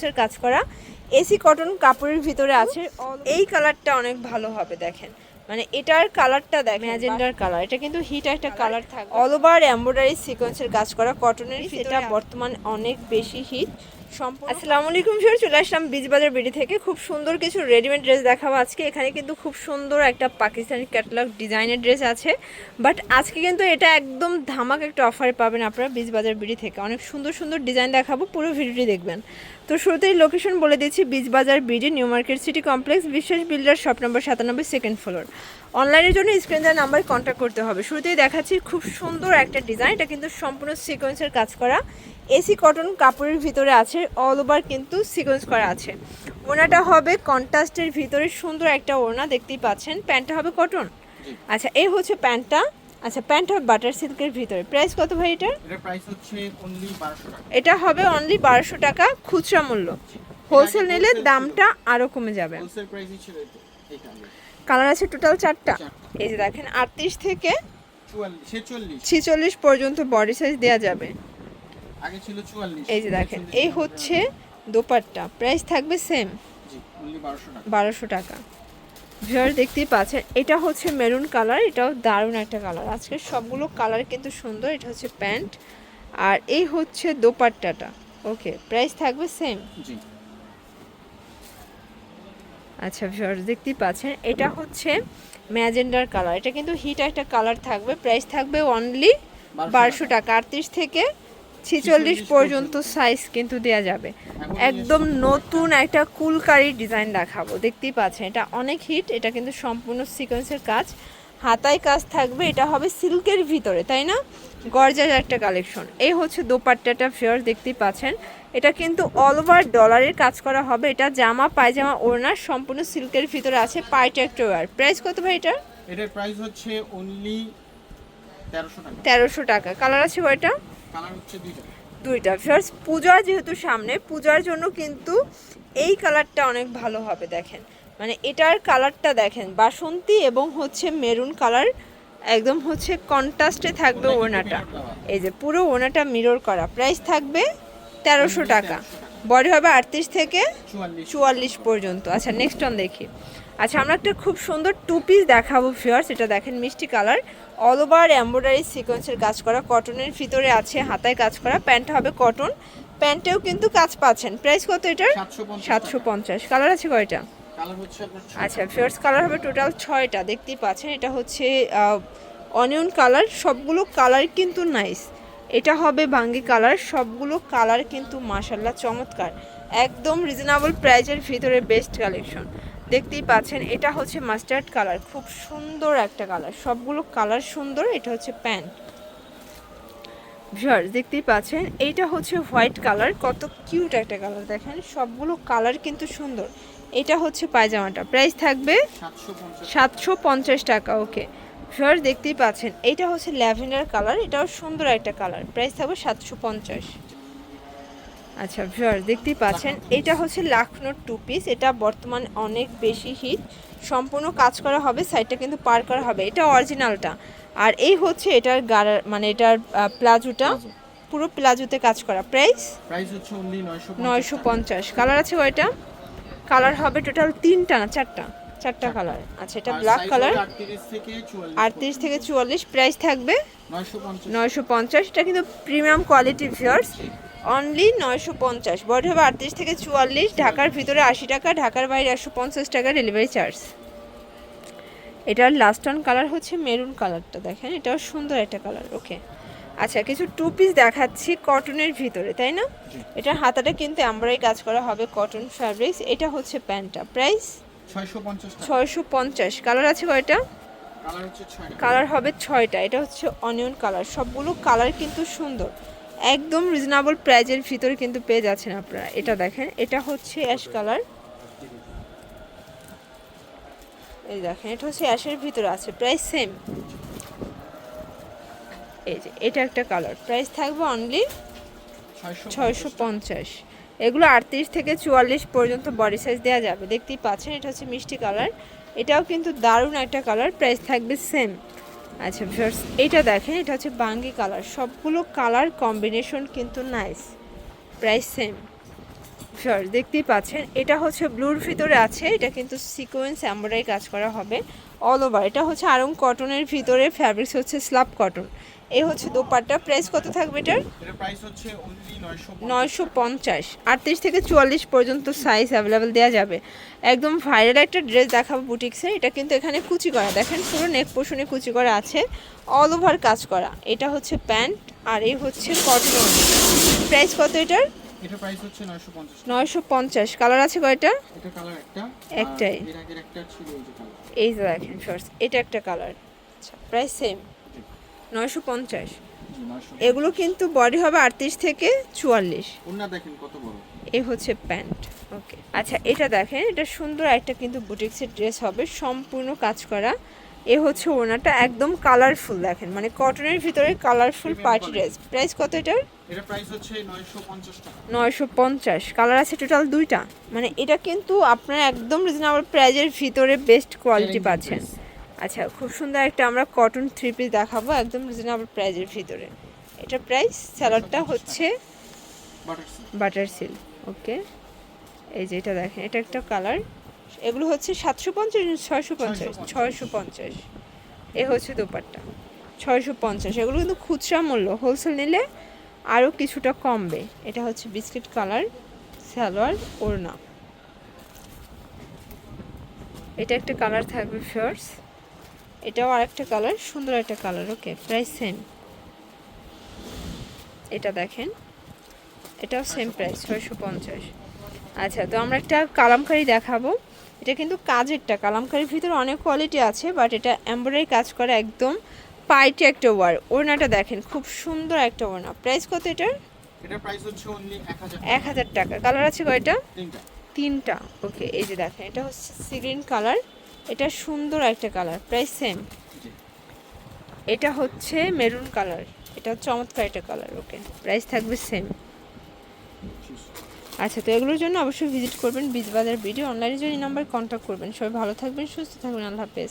সিকোয়েন্সের কাজ করা এসি কটন কাপড়ের ভিতরে আছে। এই কালারটা অনেক ভালো হবে দেখেন। মানে এটার কালারটা দেখেন ম্যাজেন্ডার কালার এটা কিন্তু হিট একটা কালার থাকে অল ওভার এমব্রয়ডারি সিকোয়েন্সের কাজ করা কটনের এটা বর্তমান অনেক বেশি হিট আসসালামু আলাইকুম স্যার চলে আসলাম বীজবাজার বিডি থেকে। খুব সুন্দর কিছু রেডিমেড ড্রেস দেখাবো আজকে। এখানে কিন্তু খুব সুন্দর একটা পাকিস্তানি ক্যাটালগ ডিজাইনের ড্রেস আছে। বাট আজকে কিন্তু এটা একদম ধামাক একটা অফারে পাবেন আপনারা বীজবাজার বিডি থেকে। অনেক সুন্দর সুন্দর ডিজাইন দেখাবো পুরো ভিডিওটি দেখবেন। তো শুরুতেই লোকেশন বলে দিচ্ছি Beejbazar BD new market city complex Biswas builder shop number সাতানব্বই সেকেন্ড ফ্লোর অনলাইনের জন্য স্ক্রিন দেওয়ার নাম্বার কন্ট্যাক্ট করতে হবে। শুরুতেই দেখাচ্ছি খুব সুন্দর একটা ডিজাইন এটা কিন্তু সম্পূর্ণ সিকোয়েন্সের কাজ করা। এসি কটন কাপড়ের ভিতরে আছে অল ওভার কিন্তু সিকোয়েন্স করা আছে। ওনাটা হবে কন্ট্রাস্টের ভিতরে সুন্দর একটা ওড়না দেখতেই পাচ্ছেন। প্যান্টটা হবে কটন আচ্ছা এই হচ্ছে প্যান্টটা আচ্ছা প্যান্ট হবে বাটার সিল্কের ভিতরে। প্রাইস কত ভাই টাকা। এটা হবে অনলি বারোশো টাকা খুচরা মূল্য। হোলসেল নিলে দামটা আরও কমে যাবে হোলসেল প্রাইসই ছিল এটা এটা কালার আছে টোটাল চারটা। এই যে দেখেন আটত্রিশ থেকে ছেচল্লিশ। পর্যন্ত বডি সাইজ দেওয়া যাবে। আগে ছিল এই যে দেখেন এই হচ্ছে দোপাট্টা। প্রাইস থাকবে সেম বারোশো টাকা। বারোশো টাকা। ভিউয়ার দেখতেই পাচ্ছেন এটা হচ্ছে মেরুন কালার এটাও দারুণ একটা কালার আজকে সবগুলো কালার কিন্তু সুন্দর এটা হচ্ছে প্যান্ট। আর এই হচ্ছে দোপাট্টাটা। ওকে প্রাইস থাকবে সেম জি। আচ্ছা ভিউয়ার্স দেখতেই পাচ্ছেন এটা হচ্ছে ম্যাজেন্ডার কালার। এটা কিন্তু হিট একটা কালার থাকবে প্রাইস থাকবে অনলি বারোশো টাকা। আটত্রিশ থেকে ছিচল্লিশ পর্যন্ত। সাইজ কিন্তু দেওয়া যাবে। একদম নতুন একটা কুলকারি ডিজাইন দেখাবো দেখতেই পাচ্ছেন। এটা অনেক হিট এটা কিন্তু সম্পূর্ণ সিকোয়েন্সের কাজ। হাতায় কাজ থাকবে এটা হবে সিল্কের ভিতরে তাই না? গর্জার একটা কালেকশন এই হচ্ছে দোপাট্টাটা ফেয়ার দেখতেই পাচ্ছেন। এটা কিন্তু অল ওভার ডলারের কাজ করা হবে। এটা জামা পায়জামা ওড়নার সম্পূর্ণ সিল্কের ভিতরে আছে পাইটা একটা ওয়ার প্রাইস কত ভাই এটার? এটার প্রাইস হচ্ছে অনলি তেরোশো টাকা। তেরোশো টাকা। কালার আছে কয়টা কালার হচ্ছে দুইটা। দুইটা। ফার্স্ট পূজা যেহেতু সামনে পূজার জন্য কিন্তু এই কালারটা অনেক ভালো হবে দেখেন। মানে এটার কালারটা দেখেন বাসন্তী এবং হচ্ছে মেরুন কালার একদম হচ্ছে কন্ট্রাস্টে থাকবে ওনাটা এই যে পুরো ওনাটা মিরর করা। প্রাইস থাকবে তেরোশো টাকা। বডি হবে আটত্রিশ থেকে চুয়াল্লিশ। পর্যন্ত। আচ্ছা নেক্সট অন দেখি। আচ্ছা আমরা একটা খুব সুন্দর টু পিস দেখাবো ফিয়ার্স এটা দেখেন মিষ্টি কালার অল ওভার এমব্রয়ডারি সিকোয়েন্সের কাজ করা কটনের ভিতরে আছে হাতায় কাজ করা প্যান্ট হবে কটন প্যান্টেও কিন্তু কাজ পাচ্ছেন। প্রাইস কত এটার? সাতশো পঞ্চাশ। কালার আছে কয়টা। আচ্ছা ফিয়ার্স কালার হবে টোটাল ছয়টা। দেখতেই পাচ্ছেন এটা হচ্ছে অনিয়ন কালার সবগুলো কালার কিন্তু নাইস এটা হবে ভাঙ্গি কালার। সবগুলো কালার কিন্তু মাসাল্লাহ চমৎকার। একদম রিজনেবল প্রাইজের ভিতরে বেস্ট কালেকশন দেখতেই পাচ্ছেন এটা হচ্ছে মাস্টার্ড কালার খুব সুন্দর একটা কালার সবগুলো কালার সুন্দর এটা হচ্ছে প্যান্ট ভিউয়ার্স দেখতেই পাচ্ছেন এইটা হচ্ছে হোয়াইট কালার কত কিউট একটা কালার দেখেন। সবগুলো কালার কিন্তু সুন্দর। এটা হচ্ছে পায়জামাটা। প্রাইস থাকবে সাতশো সাতশো পঞ্চাশ টাকা ওকে ভিউয়ার্স দেখতেই পাচ্ছেন এইটা হচ্ছে ল্যাভেন্ডার কালার এটাও সুন্দর একটা কালার। প্রাইস থাকবে সাতশো পঞ্চাশ। আচ্ছা ভিউয়ার্স দেখতেই পাচ্ছেন এটা হচ্ছে লাখনোর টু পিস এটা বর্তমানে অনেক বেশি হিট সম্পূর্ণ কাজ করা হবে সাইডটা কিন্তু পার করা হবে এটা অরিজিনালটা আর এই হচ্ছে এটার গাড়ার মানে এটার প্লাজোটা। পুরো প্লাজোতে কাজ করা। প্রাইস? প্রাইস হচ্ছে নয়শো নয়শো পঞ্চাশ। কালার আছে ওইটা কালার হবে টোটাল তিনটা না চারটা? চারটা কালার আচ্ছা এটা ব্ল্যাক কালার আটত্রিশ থেকে চুয়াল্লিশ প্রাইস থাকবে নয়শো পঞ্চাশ। এটা কিন্তু প্রিমিয়াম কোয়ালিটি ভিউয়ার্স অনলি নয়শো পঞ্চাশ। বডি হবে আটত্রিশ থেকে চুয়াল্লিশ। ঢাকার ভিতরে আশি টাকা ঢাকার বাইরে একশো পঞ্চাশ টাকা ডেলিভারি চার্জ এটার লাস্ট অন কালার হচ্ছে মেরুন কালারটা দেখেন। এটাও সুন্দর একটা কালার ওকে আচ্ছা কিছু টু পিস দেখাচ্ছি কটনের ভিতরে তাই না? এটার হাতাটা কিন্তু আমরাই কাজ করা হবে কটন ফ্যাব্রিক্স এটা হচ্ছে প্যান্টটা। প্রাইস ছয়শো পঞ্চাশ কালার আছে কয়টা? কালার হবে ছয়টা। এটা হচ্ছে অনিয়ন কালার সবগুলো কালার কিন্তু সুন্দর। একদম রিজনেবল প্রাইজের ভিতরে কিন্তু পেয়ে যাচ্ছেন আপনারা। এটা দেখেন। এটা হচ্ছে অ্যাশ কালার এই দেখেন এটা হচ্ছে অ্যাশের ভিতরে আছে। প্রাইস সেম এই যে এটা একটা কালার প্রাইস থাকবে অনলি ছয়শো পঞ্চাশ। এগুলো আটত্রিশ থেকে চুয়াল্লিশ পর্যন্ত বডি সাইজ দেওয়া যাবে। দেখতেই পাচ্ছেন, এটা হচ্ছে মিষ্টি কালার এটাও কিন্তু দারুণ একটা কালার প্রাইস থাকবে সেম আচ্ছা ভিউয়ার্স এটা দেখেন, এটা হচ্ছে বাঙ্গি কালার সবগুলো কালার কম্বিনেশন কিন্তু নাইস প্রাইস সেম শিওর দেখতেই পাচ্ছেন, এটা হচ্ছে ব্লুর ভিতরে আছে, এটা কিন্তু সিকোয়েন্স এমব্রয়ডারি কাজ করা হবে। অল ওভার এটা হচ্ছে আরং কটনের ভিতরে ফ্যাব্রিক্স হচ্ছে স্লাব কটন এই হচ্ছে দোপাট্টা। প্রাইস কত থাকবে এটার? নয়শো পঞ্চাশ। আটত্রিশ থেকে চুয়াল্লিশ পর্যন্ত সাইজ অ্যাভেলেবেল দেওয়া যাবে। একদম ভাইরাল একটা ড্রেস দেখাবো বুটিক্সের এটা কিন্তু এখানে কুচি করা। দেখেন পুরো নেক পোষণে কুচি করা আছে। অল ওভার কাজ করা। এটা হচ্ছে প্যান্ট আর এই হচ্ছে কটন প্রাইস কত এটার? এটার প্রাইস হচ্ছে নয়শো পঞ্চাশ। কালার আছে কয়টা? এটা কালার একটা। একটাই। এই যে এই যে দেখেন শর্টস এটা একটা কালার আচ্ছা প্রাইস সেম নয়শো পঞ্চাশ। এগুলো কিন্তু বডি হবে আটত্রিশ থেকে চুয়াল্লিশ। ওনা দেখেন কত বড়। এই হচ্ছে প্যান্ট। ওকে। আচ্ছা এটা দেখেন এটা সুন্দর একটা কিন্তু বুটিক্সের ড্রেস হবে সম্পূর্ণ কাজ করা। এ হচ্ছে ওনাটা একদম কালারফুল দেখেন মানে কটনের ভিতরে কালারফুল পার্টি। ড্রেস প্রাইস কত এটার? প্রাইস হচ্ছে টাকা। পঞ্চাশ। কালার আছে টোটাল দুইটা। মানে এটা কিন্তু আপনারা একদম রিজনেবল প্রাইজের ভিতরে বেস্ট কোয়ালিটি পাচ্ছেন। আচ্ছা খুব সুন্দর একটা আমরা কটন থ্রি পিস দেখাবো, একদম রিজনেবল প্রাইজের ভিতরে। এটা প্রাইস স্যালাডটা হচ্ছে বাটার সিল্ক ওকে এই যে এটা দেখেন, এটা একটা কালার এগুলো হচ্ছে সাতশো পঞ্চাশ ছয়শো পঞ্চাশ? ছয়শো পঞ্চাশ। এ হচ্ছে দোপাট্টা, ছয়শো পঞ্চাশ। এগুলো কিন্তু খুচরা মূল্য হোলসেল নিলে আরও কিছুটা কমবে। এটা হচ্ছে বিস্কিট কালার সালোয়ার, ওড়না। এটা একটা কালার থাকবে ফার্স এটাও আরেকটা কালার সুন্দর একটা কালার ওকে প্রাইস সেম এটা দেখেন এটাও সেম প্রাইস ছয়শো পঞ্চাশ। আচ্ছা তো আমরা একটা কালামকারি দেখাবো। এটা কিন্তু কাজেরটা কালামকারির ভিতরে অনেক কোয়ালিটি আছে বাট এটা এমব্রয়ডারি কাজ করা একদম পাইটি একটা ওয়ার। ওড়নাটা দেখেন খুব সুন্দর একটা ওড়না। প্রাইস কত এটার? এক হাজার টাকা। কালার আছে কয়টা? তিনটা। তিনটা ওকে এই যে দেখেন এটা হচ্ছে সিগ্রিন কালার এটা সুন্দর একটা কালার প্রাইস সেম এটা হচ্ছে মেরুন কালার এটা চমৎকার একটা কালার ওকে প্রাইস থাকবে সেম আচ্ছা তো এগুলোর জন্য অবশ্যই ভিজিট করবেন বিজবাজার ভিডিও অনলাইনে যদি নাম্বার কন্ট্যাক্ট করবেন। সবাই ভালো থাকবেন সুস্থ থাকবেন আল্লাহ হাফেজ।